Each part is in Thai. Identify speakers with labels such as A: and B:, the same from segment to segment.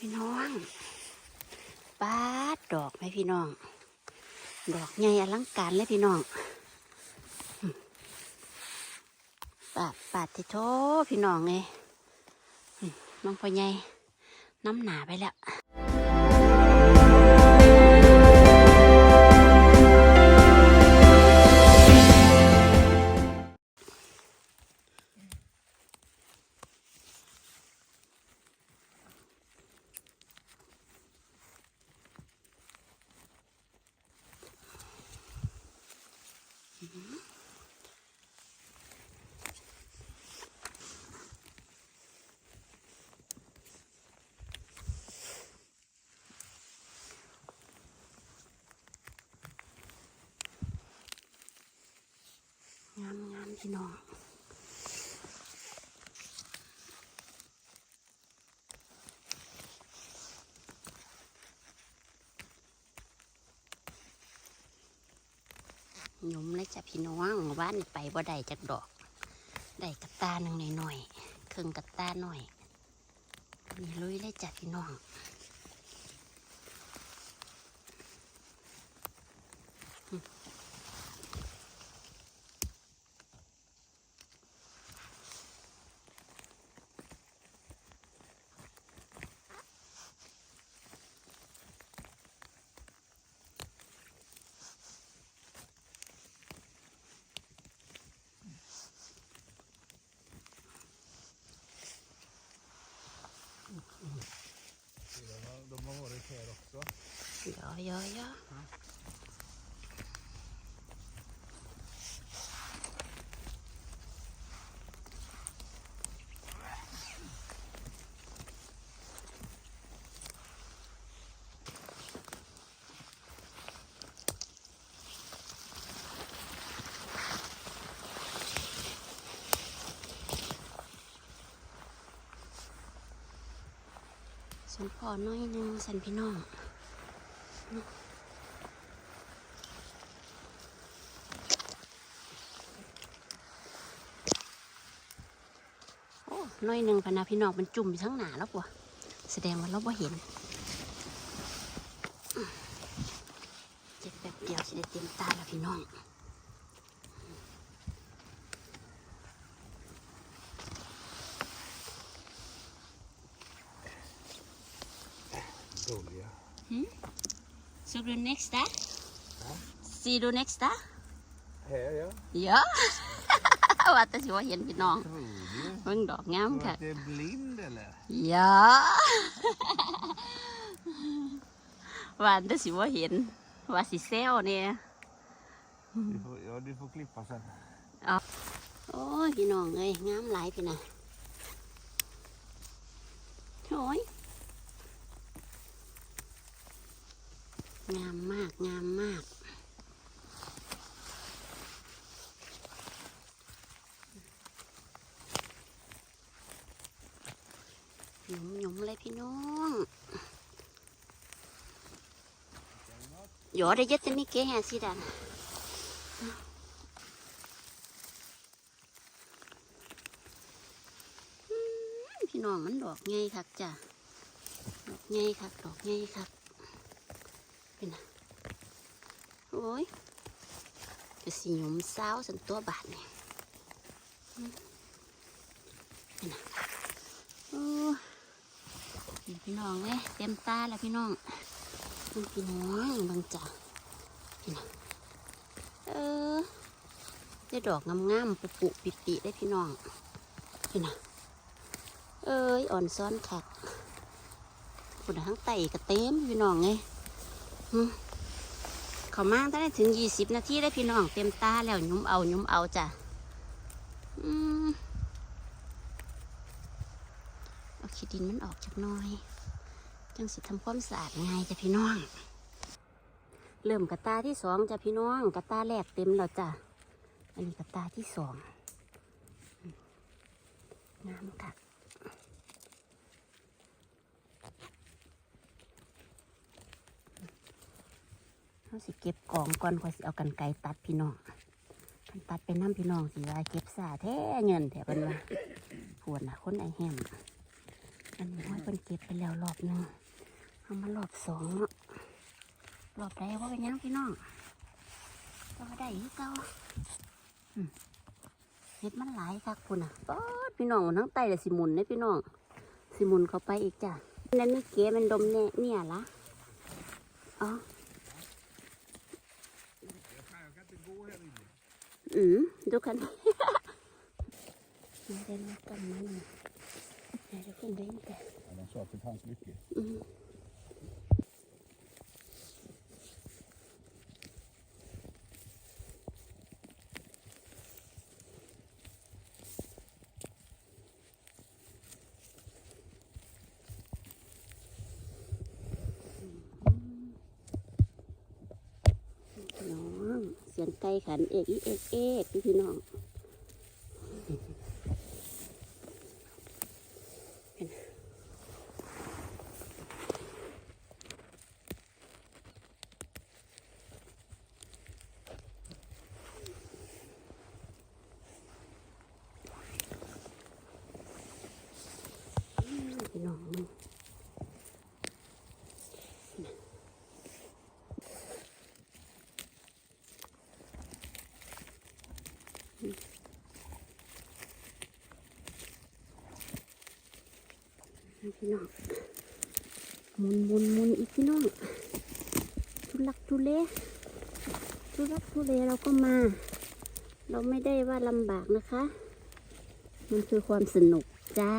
A: พี่น้องปาดดอกไหมพี่น้อง ดอกใหญ่อลังการเลยพี่น้องปาดปาดที่โทพี่น้องไงมน้องพ่อใหญ่น้ำหนาไปแล้ว พี่น้องหยุมเลยจ้ะพี่น้องบ้านไปบ่ได้จากดอก ได้กระตาหนึ่งหน่อยๆครึ่งกระตาหน่อยนี่ลุยเลยจ้ะพี่น้อง rồi rồi rồi สมพอน้อยหนึงสันพี่น้องโอ้น้อยหนึ่งพนาพี่น้องมันจุ่มอยู่ทั้งหนาแล้วปะแสดงว่าเราบ่เห็นเจ็บแบบเดียวสิได้เต็มตาแล้วพี่น้อง you next time See you next time
B: Här ja.
A: เยอะ ว่าแต่สิว่าเห็นพี่น้อง
B: Tror du?
A: เบิ่งดอกงาม
B: Tror du
A: ค่ะ
B: att det är blind eller?
A: เยอะว่าแต่สิว่าเห็น ว่าสิเซลเนี่ย
B: Du får, ja, du får klippa sen.
A: โอ้ยพี่น้องเอ้ยงามหลายพี่นะโอ้ย งามมาก งามมาก หยุมหยุมเลยพี่น้องหยอได้เย็ดจะนี่เก๋แฮสิดันพี่น้องมันดอกไงคักจ้ะดอกไงคักดอกไงคักเป็นนะโอ้ยจะสีหยมสาวสันตัวบาทนี่อืมเป็นะโอ้ยพี่น้องเลยเต็มตาแล้วพี่น้องพี่น้องบางจ้ะเป็นะเออได้ดอกงามๆปุๆปิๆได้พี่น้องเป็นะเอ้ยอ่อนซ้อนคักคุณทั้งไตกระเต็มพี่น้องไง เขามาตั้งได้ถึงยี่สิบนาทีได้พี่น้องเต็มตาแล้วยุ้มเอายุ้มเอาจ้ะอืมเอาขี้ดินมันออกจากน้อย จังสิทำความสะอาดง่ายจ้ะพี่น้อง เริ่มกระตาที่สองจ้ะพี่น้องกระตาแรกเต็มแล้วจ้ะอันนี้กระตาที่สองงามค่ะ เขาสิเก็บกองก่อนค่อยสิเอากันไกรตัดพี่น้องกันตัดไปน้ำพี่น้องสิว่าเก็บสาแท้เงินแถวเป็นว่าปวดนะคนไอแฮมอันนี้ห้อยเป็นเก็บไปแล้วรอบหนึ่งเอามารอบสองเนาะรอบแรกว่าเป็นยังพี่น้องก็ได้คือเก่าอืมเห็ดมันหลายคักคุณอะป๊อดพี่น้องมันทั้งไตเลยสิมุนเนี่ยพี่น้องสิมุนเขาไปอีกจ้ะนั่นไม่เก๋มันดมเนี่ยเนี่ยละอ๋อ อืมดูกันมาเดินมากันมันไหนจะขึ้นไปนี่กัน
B: Han sa att det fanns mycket.
A: อืมพี่น้ องเสียงไก่ขันเอกอีเอกเอกพี่น้อง พี่น้องมึง พี่น้องหมุนหมุนหมุนอีกพี่น้องทุลักทุเลทุลักทุเลเราก็มา เราไม่ได้ว่าลำบากนะคะ มันคือความสนุกจ้า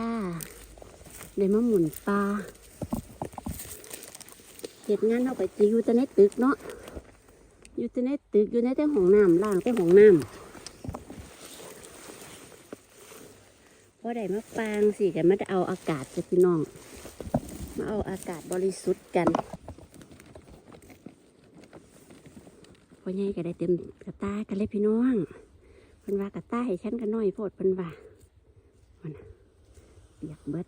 A: เลยมาหมุนปลาเหตุงานเราไปจะอยู่แต่ในตึกเนาะอยู่แต่ในตึกอยู่ในแต่ห้องน้ำล่างแต่ห้องน้ำ พอได้มาปางสิกันมาเอาอากาศจะพี่น้อง มาเอาอากาศบริสุทธิ์กันพอใหญ่ก็ได้เต็มกระตากันเลยพี่น้องเพิ่นว่ากระตาให้ฉันกันน้อยโพดเพิ่นว่ามันเปียกเบิด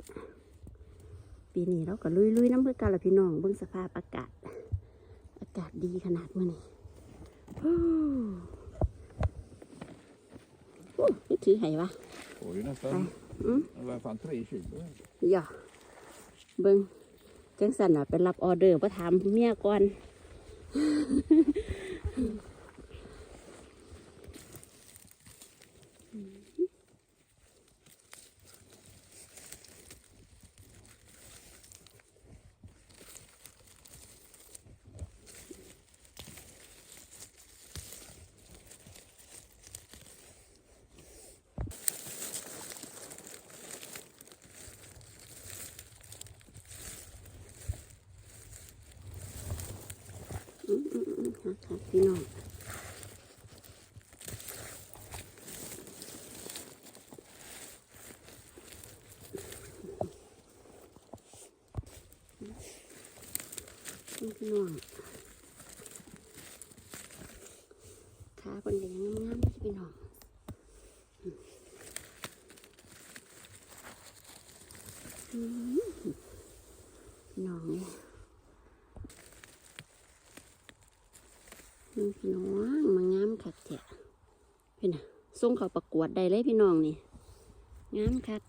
A: ปีนี้เราก็ลุยๆน้ำเพื่อกันละพี่น้องเบิ่งสภาพอากาศ อากาศดีขนาดมื่อนี้ฮู้โอ้นี่ถือไห้วะ
B: Får ju nästan,
A: Mm.
B: i alla fall tre kilo.
A: ย่อเบิ่งจังสันอะไปรับออเดอร์ประถามเมียก่อน อืมอืมอืมค่ะค่ะ พี่น้องพี่น้องขาคนเลี้ยงงามๆพี่น้องน้องเนี่ย นี่พี่น้องมางามคักแท้พี่น่ะส่งเขาประกวดได้เลยพี่น้องนี่งามคัก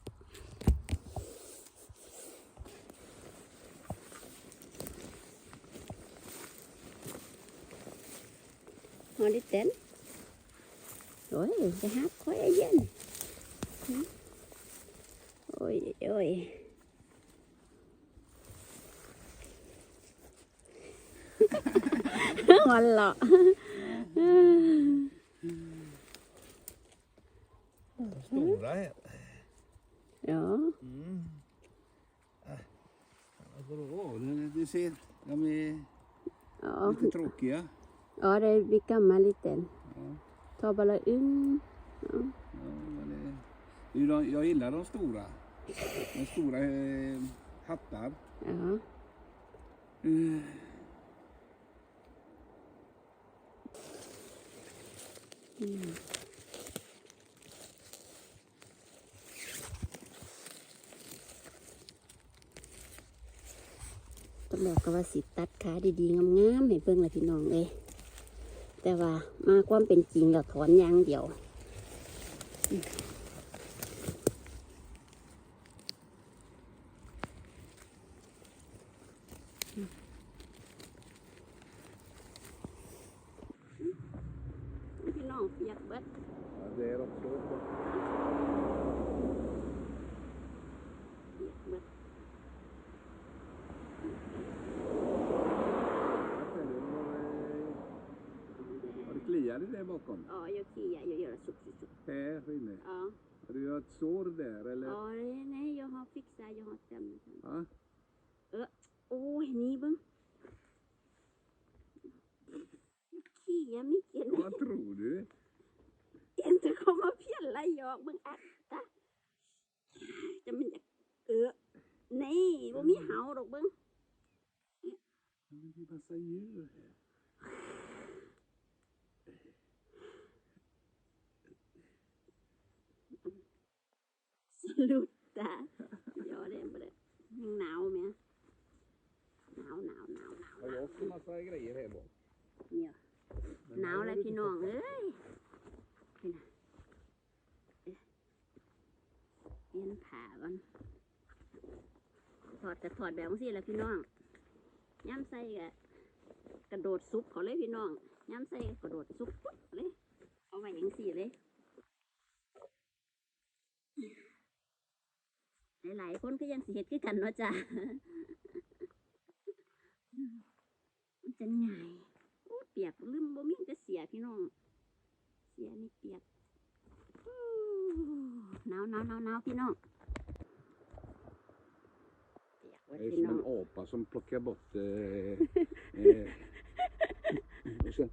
A: ฮอลิเต้นโอ้ยจะฮับค่อยเย็นโอ้ยโอ้ย วันเหรอ
B: Stora här.
A: Ja,
B: Mm. Ah. Alltså, åh, du- du ser, de är
A: ja.
B: lite tråkiga.
A: ja det blir gammal liten.
B: Ja.
A: Ta bara ung. Ja.
B: Ja, men det, det är ju de, jag gillar de stora. De stora eh, hattar.
A: Ja.
B: Eh,
A: Mm. ตอนแรกก็ว่าสิตัดขาดีๆงามๆให้เบิ่งละพี่น้องเลยแต่ว่ามาความเป็นจริงแล้วถอนยางเดียวพี่น้อง เปียกเบิด
B: Ja, det är också.
A: เปียกเบิด
B: Har du kliat dig där bakom?
A: อ๋อ jag kliar jag gör suck suck suck
B: Här inne?
A: ja
B: Har du ett sår där eller?
A: ja nej, nej jag har fixat jag har stämt
B: Ja.
A: โอ้ยนี่เบิ้งขี้ยังไม่เกิน
B: Vad tror du?
A: เกินจะเข้ามาเพี้ยนไร หยอกเบิ้งอัดตะจะมันจะเออนี่บ่มีเห่าดอกเบิ้ง
B: Men det är massa djur här.
A: สลุดตาเดี๋ยวเด่นบ่ได้ยังหนาวไหมหนาวหนาวหนาวหนาว
B: Har jag också massa grejer här bak?
A: เนี่ย
B: Men
A: หนาว
B: här
A: แล้ว
B: har du
A: พี่
B: inte
A: น้อง
B: fått-
A: เอ้ยพี่น่ะเอ๊ะเป ลี่ยนผ้าก่อนถอดแต่ถอดแบบนี้แหละพี่น้องย้ำใส่กะกระโดดซุปเขาเลยพี่น้องย้ำใส่กระโดดซุปปุ๊บเลยเอาไว้อย่างสี่เลยหลายๆคนก็ยังสิเฮ็ดคือกันเนาะจ้ะมันจะง่ายโอ้เปียกลืมบ่มีจะเสียพี่น้อง เสียนี่เปียกหนาวหนาวหนาวหนาวพี่น้อง เปียกเว้ย
B: Det är
A: พี่
B: som
A: น้อง
B: en apa som plockar bort... Eh, eh, och sen